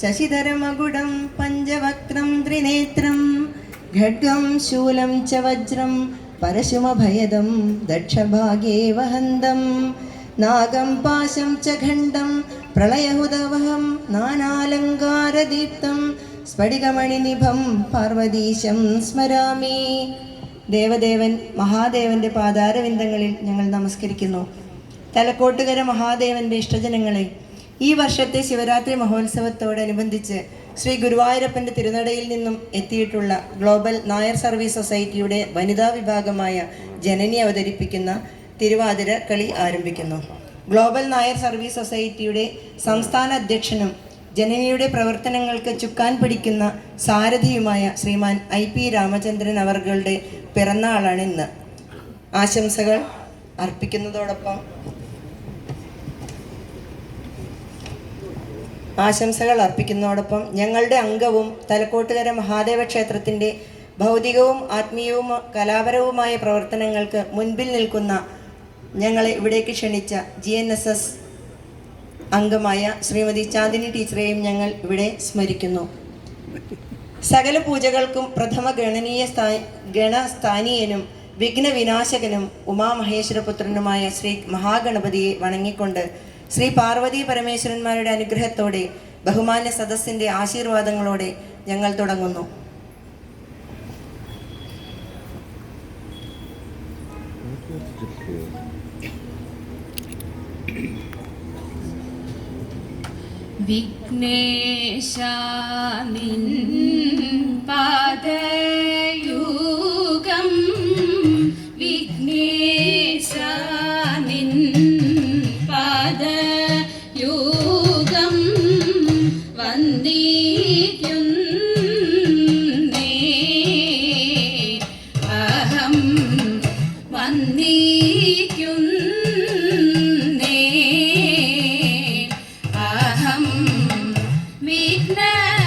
ശശിധരമകുടം പഞ്ചവക്രം ത്രിനേത്രം ഖഡ്ഗം ശൂലം ച വജ്രം പരശുമഭയദം ദക്ഷഭാഗേ വഹന്തം നാഗം പാശം ച ഖണ്ഡം പ്രളയഹുദവഹം നാനാലങ്കാരദീപ്തം സ്ഫടികമണിനിഭം പാർവതീശം സ്മരാമി. ദേവദേവൻ മഹാദേവന്റെ പാദാരവിന്ദങ്ങളിൽ ഞങ്ങൾ നമസ്കരിക്കുന്നു. തലക്കോട്ടുകര മഹാദേവന്റെ ഇഷ്ടജനങ്ങളെ ഈ വർഷത്തെ ശിവരാത്രി മഹോത്സവത്തോടനുബന്ധിച്ച് ശ്രീ ഗുരുവായൂരപ്പന്റെ തിരുനടയിൽ നിന്നും എത്തിയിട്ടുള്ള ഗ്ലോബൽ നായർ സർവീസ് സൊസൈറ്റിയുടെ വനിതാ വിഭാഗമായ ജനനി അവതരിപ്പിക്കുന്ന തിരുവാതിര കളി ആരംഭിക്കുന്നു. ഗ്ലോബൽ നായർ സർവീസ് സൊസൈറ്റിയുടെ സംസ്ഥാന അധ്യക്ഷനും ജനനിയുടെ പ്രവർത്തനങ്ങൾക്ക് ചുക്കാൻ പിടിക്കുന്ന സാരഥിയുമായ ശ്രീമാൻ ഐ പി രാമചന്ദ്രൻ അവർകളുടെ പിറന്നാളാണ് ഇന്ന്. ആശംസകൾ അർപ്പിക്കുന്നതോടൊപ്പം ആശംസകൾ അർപ്പിക്കുന്നതോടൊപ്പം ഞങ്ങളുടെ അംഗവും തലക്കോട്ടുകര മഹാദേവ ക്ഷേത്രത്തിന്റെ ഭൗതികവും ആത്മീയവും കലാപരവുമായ പ്രവർത്തനങ്ങൾക്ക് മുൻപിൽ നിൽക്കുന്ന ഞങ്ങളെ ഇവിടേക്ക് ക്ഷണിച്ച ജി എൻ എസ് എസ് അംഗമായ ശ്രീമതി ചാന്ദിനി ടീച്ചറെയും ഞങ്ങൾ ഇവിടെ സ്മരിക്കുന്നു. സകല പൂജകൾക്കും പ്രഥമ ഗണനീയ സ്ഥാ ഗണസ്ഥാനീയനും വിഘ്നവിനാശകനും ഉമാമഹേശ്വരപുത്രനുമായ ശ്രീ മഹാഗണപതിയെ വണങ്ങിക്കൊണ്ട് ശ്രീ പാർവതി പരമേശ്വരന്മാരുടെ അനുഗ്രഹത്തോടെ ബഹുമാന്യ സദസ്സിന്റെ ആശീർവാദങ്ങളോടെ ഞങ്ങൾ തുടങ്ങുന്നു. വിഘ്നേശ നിൻ പാദയൂകം Yeah.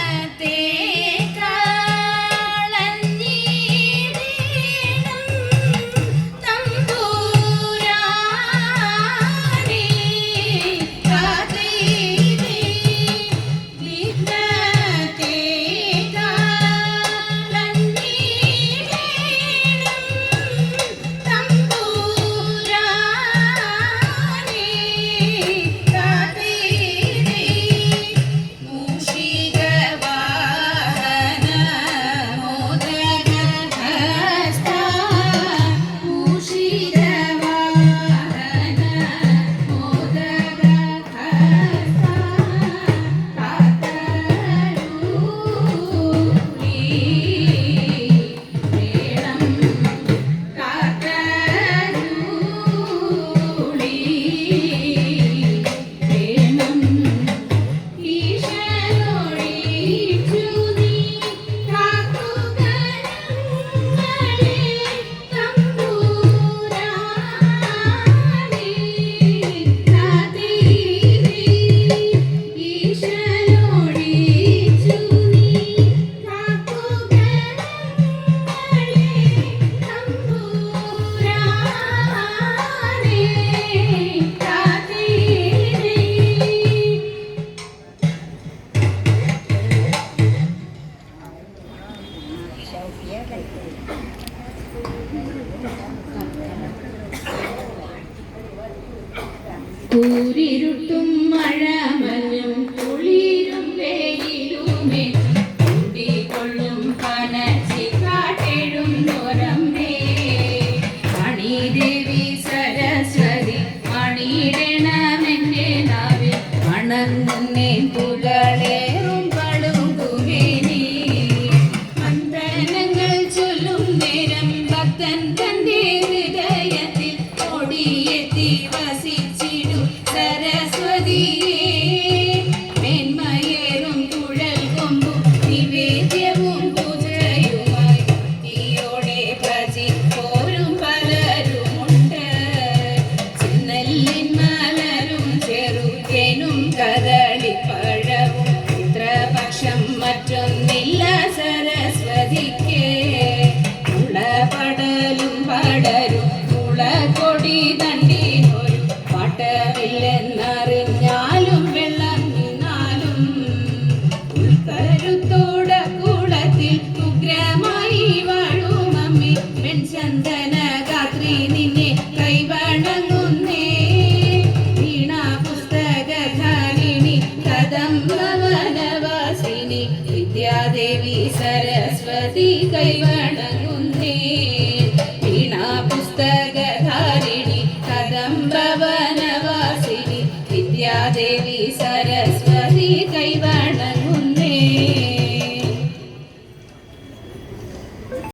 കൂരിരുട്ടും മഴമഞ്ഞും കുളിരും വെയിലുമേ കൂടിക്കൊള്ളും കനച്ചിക്കാട്ടെഴും നോരമ്മേ മണിദേവി സരസ്വതി മണിയിടണമെന്റെ നാവിൽ മണങ്ങുന്നേ പുകളേറും പളുകുമേനി മന്ദനങ്ങൾ ചൊല്ലും നേരം ഭക്തൻ തന്റെ ഹൃദയത്തിൽ കദംബവനവാസിനി വിദ്യാദേവി സരസ്വതി കൈവണങ്ങുന്നേ വീണാ പുസ്തകധാരിണി കദംബവനവാസിനി വിദ്യാദേവി സരസ്വതി